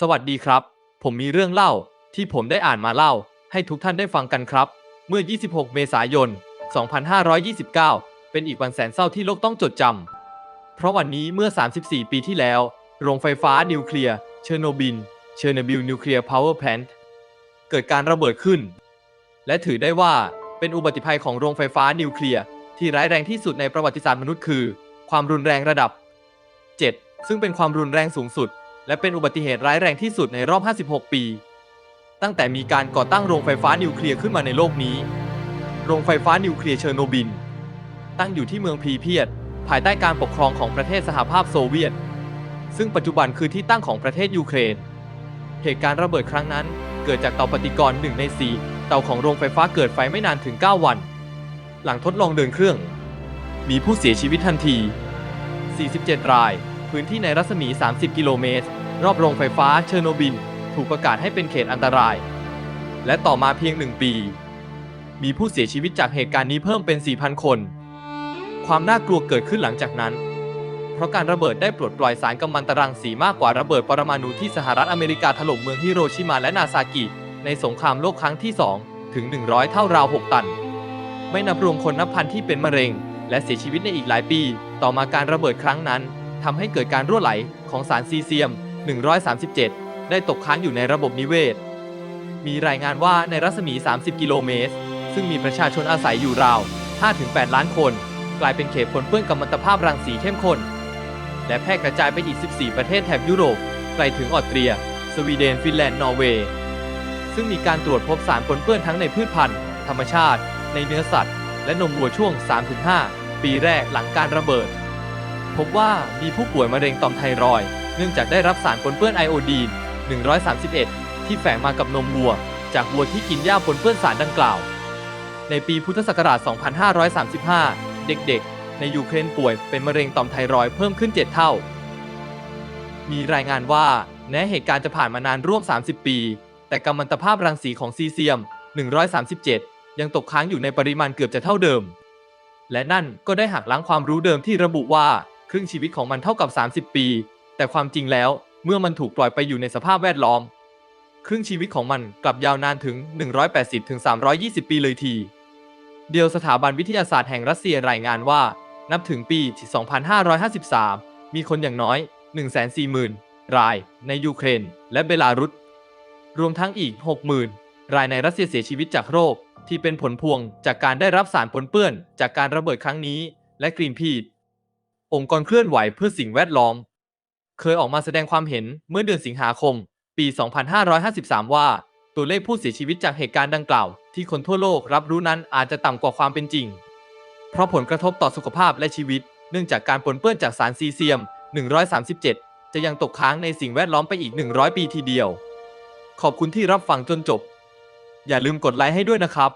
สวัสดีครับ ผมมีเรื่องเล่าที่ผมได้อ่านมาเล่า ให้ทุกท่านได้ฟังกันครับ เมื่อ 26 เมษายน 2529 เป็นอีกวันแสนเศร้าที่โลกต้องจดจำ เพราะวันนี้เมื่อ 34 ปีที่แล้ว โรงไฟฟ้านิวเคลียร์เชอร์โนบิลเชอร์โนบิลนิวเคลียร์พาวเวอร์แพลนต์เกิดการระเบิดขึ้น และถือได้ว่าเป็นอุบัติภัยของโรงไฟฟ้านิวเคลียร์ที่ร้ายแรงที่สุดในประวัติศาสตร์มนุษย์คือ ความรุนแรงระดับ 7 ซึ่งเป็นความรุนแรงสูงสุด และเป็นอุบัติเหตุร้ายแรงที่สุดในรอบ 56 ปี ตั้งแต่มีการก่อตั้งโรงไฟฟ้านิวเคลียร์ขึ้นมาในโลกนี้ โรงไฟฟ้านิวเคลียร์เชอร์โนบิล ตั้งอยู่ที่เมืองพรีเพียดภายใต้การปกครองของประเทศสหภาพโซเวียต ซึ่งปัจจุบันคือที่ตั้งของประเทศยูเครน เหตุการณ์ระเบิดครั้งนั้น เกิดจากเตาปฏิกรณ์หนึ่งใน4เตาของโรงไฟฟ้าเกิดไฟไม่นานถึง 9 วัน หลังทดลองเดินเครื่อง มีผู้เสียชีวิตทันที 47 ราย พื้นที่ในรัศมี 30 กิโลเมตร รอบโรงไฟฟ้าเชอร์โนบิล ถูกประกาศให้เป็นเขตอันตราย และต่อมาเพียงหนึ่งปี มีผู้เสียชีวิตจากเหตุการณ์นี้เพิ่มเป็น 4,000 คน ความน่ากลัวเกิดขึ้นหลังจากนั้น เพราะการระเบิดได้ปลดปล่อยสารกัมมันตรังสีมากกว่าระเบิดปรมาณูที่สหรัฐอเมริกาถล่มเมืองฮิโรชิมาและนาซากิ ในสงครามโลกครั้งที่ 2 ถึง 100 เท่าราว 6 ตัน ไม่นับรวมคนนับพันที่เป็นมะเร็ง และเสียชีวิตในอีกหลายปี ต่อมาการระเบิดครั้งนั้นทำให้เกิดการรั่วไหลของสารซีเซียม 137 ได้ตกค้างอยู่ในระบบนิเวศ มีรายงานว่าในรัศมี 30 กิโลเมตร ซึ่งมีประชาชนอาศัยอยู่ราว 5-8 ล้านคน กลายเป็นเขตปนเปื้อนกัมมันตภาพรังสีเข้มข้น และแพร่กระจายไปอีก 14 ประเทศแถบยุโรป ไกลถึงออสเตรีย สวีเดน ฟินแลนด์ นอร์เวย์ ซึ่งมีการตรวจพบสารปนเปื้อนทั้งในพืชพันธุ์ ธรรมชาติ ในเนื้อสัตว์ และนมวัวช่วง 3-5 ปีแรกหลังการระเบิด พบว่ามีผู้ป่วยมะเร็งต่อมไทรอยด์ เนื่องจากได้รับสารปนเปื้อนไอโอดีน 131 ที่แฝงมากับนมวัว จากวัวที่กินหญ้าปนเปื้อนสารดังกล่าว ในปีพุทธศักราช 2535 เด็กๆ ในยูเครนป่วยเป็นมะเร็งต่อมไทรอยด์เพิ่มขึ้น 7 เท่า มีรายงานว่าแม้เหตุการณ์จะผ่านมานานร่วม 30 ปี แต่กัมมันตภาพรังสีของซีเซียม 137 ยังตกค้างอยู่ในปริมาณเกือบจะเท่าเดิม และนั่นก็ได้หักล้างความรู้เดิมที่ระบุว่า ครึ่งชีวิตของมันเท่ากับ 30 ปี แต่ความจริงแล้วเมื่อมันถูกปล่อยไปอยู่ในสภาพแวดล้อม ครึ่งชีวิตของมันกลับยาวนานถึง 180-320 ปีเลยที เดียวสถาบันวิทยาศาสตร์แห่งรัสเซียรายงานว่า นับถึงปี 2553 มีคนอย่างน้อย 140,000 รายในยูเครนและเบลารุส รวมทั้งอีก 60,000 รายในรัสเซียเสียชีวิตจากโรคที่เป็นผลพวงจากการได้รับสารปนเปื้อนจากการระเบิดครั้งนี้ และกรีนพีดองค์กรเคลื่อนไหวเพื่อสิ่งแวดล้อม เคยออกมาแสดงความเห็นเมื่อเดือนสิงหาคม ปี 2553 ว่า ตัวเลขผู้เสียชีวิตจากเหตุการณ์ดังกล่าว ที่คนทั่วโลกรับรู้นั้นอาจจะต่ำกว่าความเป็นจริง เพราะผลกระทบต่อสุขภาพและชีวิต เนื่องจากการปนเปื้อนจากสารซีเซียม 137 จะยังตกค้างในสิ่งแวดล้อมไปอีก 100 ปีทีเดียว ขอบคุณที่รับฟังจนจบ อย่าลืมกดไลค์ให้ด้วยนะครับ